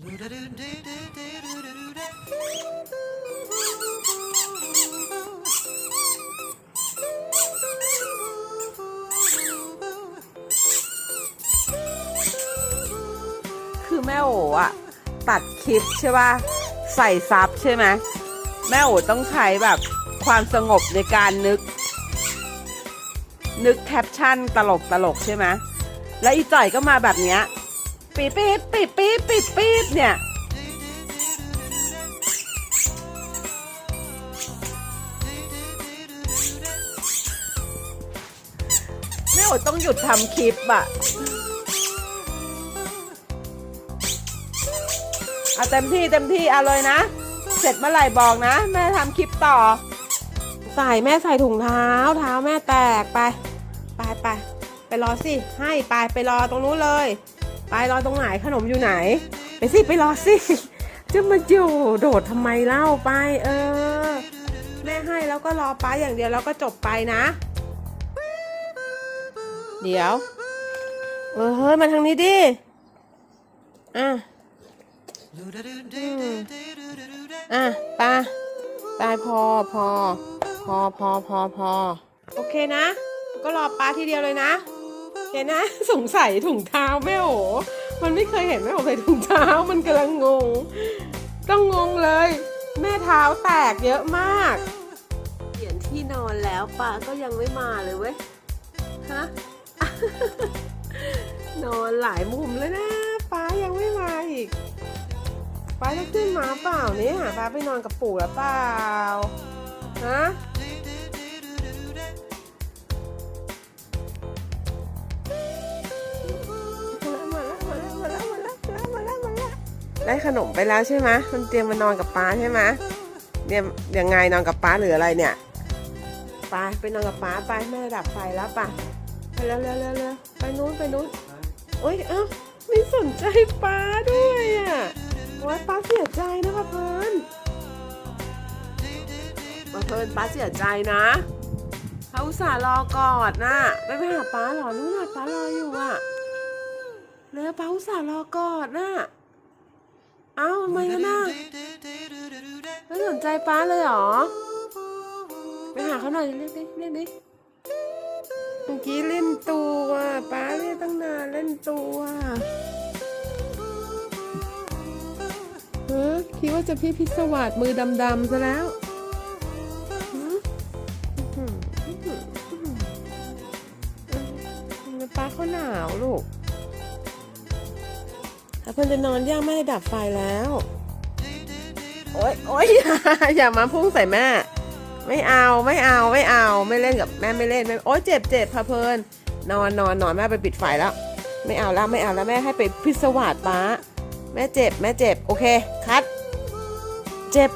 คือแม่โอ๋อะตัดคลิปใช่ป่ะ ใส่ซับใช่ไหมแม่โอ๋ต้องใช้แบบความสงบในการนึก นึกแคปชั่นตลกตลกใช่ไหมแล้วอีจ่อยก็มาแบบเนี้ย ปี๊บปี๊บปี๊บปี๊บปี๊บปี๊บเนี่ย แม่โอ๋ต้องหยุดทำคลิปอะเอาเต็มที่เต็มที่เอาเลยนะ เสร็จเมื่อไหร่บอกนะ แม่ทำคลิปต่อ ใส่แม่ใส่ถุงเท้าเท้าแม่แตกไป ไปไปไปรอสิ ให้ไปไปรอตรงนู้นเลย ไปรอตรงไหนขนมอยู่ไหน ไปสิไปรอสิจะมาอยู่โดดทำไมเล่าไป เออ แม่ให้แล้วก็รอป้าอย่างเดียวแล้วก็จบไปนะ เดี๋ยว เออเฮ้ยมาทางนี้ดิอะอะไปาไปพอพอพอพอพอพอโอเคนะ ก็รอป้าทีเดียวเลยนะ โอเคนะสงสัยถุงเท้าแม่โอมันไม่เคยเห็นแม่โอใส่ถุงเท้ามันกำลังงง ต้องงงเลย แม่เท้าแตกเยอะมากเปลี่ยนที่นอนแล้วป้าก็ยังไม่มาเลยเว้ยฮะนอนหลายมุมเลยนะป้ายังไม่มาอีกป้าจะขึ้นมาเปล่าเนี่ยป้าไปนอนกับปู่แล้วเปล่าฮะ ได้ขนมไปแล้วใช่ไหมมันเตรียมมานอนกับป้าใช่ไหมเนี่ยยังไงนอนกับป้าหรืออะไรเนี่ยไปไปนอนกับป้าไปแม่ดับไฟแล้วป่ะไปแล้วเร็วเร็วเร็วไปนู้นไปนู้นโอ๊ยเอ้าไม่สนใจป้าด้วยอะโอ๊ยป้าเสียใจนะคะเพิ่นป้าเพิ่นป้าเสียใจนะเขาอุตส่าห์รอกอดนะไม่ไปหาป้าหรอนู่นน่ะป้ารออยู่อะแล้วป้าอุตส่าห์รอกอดน่ะ นใจป้าเลยเหรอ ไปหาเขาหน่อยเรียกดิเรียกดิเมื่อกี้เล่นตัวป้าเรียกตั้งนานเล่นตัวเฮ้คิดว่าจะพี่พิศวาสมือดำๆซะแล้วป้าเขาหนาวลูกถ้าเพื่อนจะนอนย่างแม่ได้ดับไฟแล้ว โอ๊ยโอ๊ยอย่าอย่ามาพุ่งใส่แม่ ไม่เอาไม่เอาไม่เอาไม่เล่นกับแม่ไม่เล่นไม่โอ๊ยเจ็บเจ็บพะเพลินนอนนอนนอนแม่ไปปิดไฟแล้ว ไม่เอาแล้วไม่เอาแล้วแม่ให้ไปพิศวาสป้า แม่เจ็บแม่เจ็บโอเคคัด เจ็บ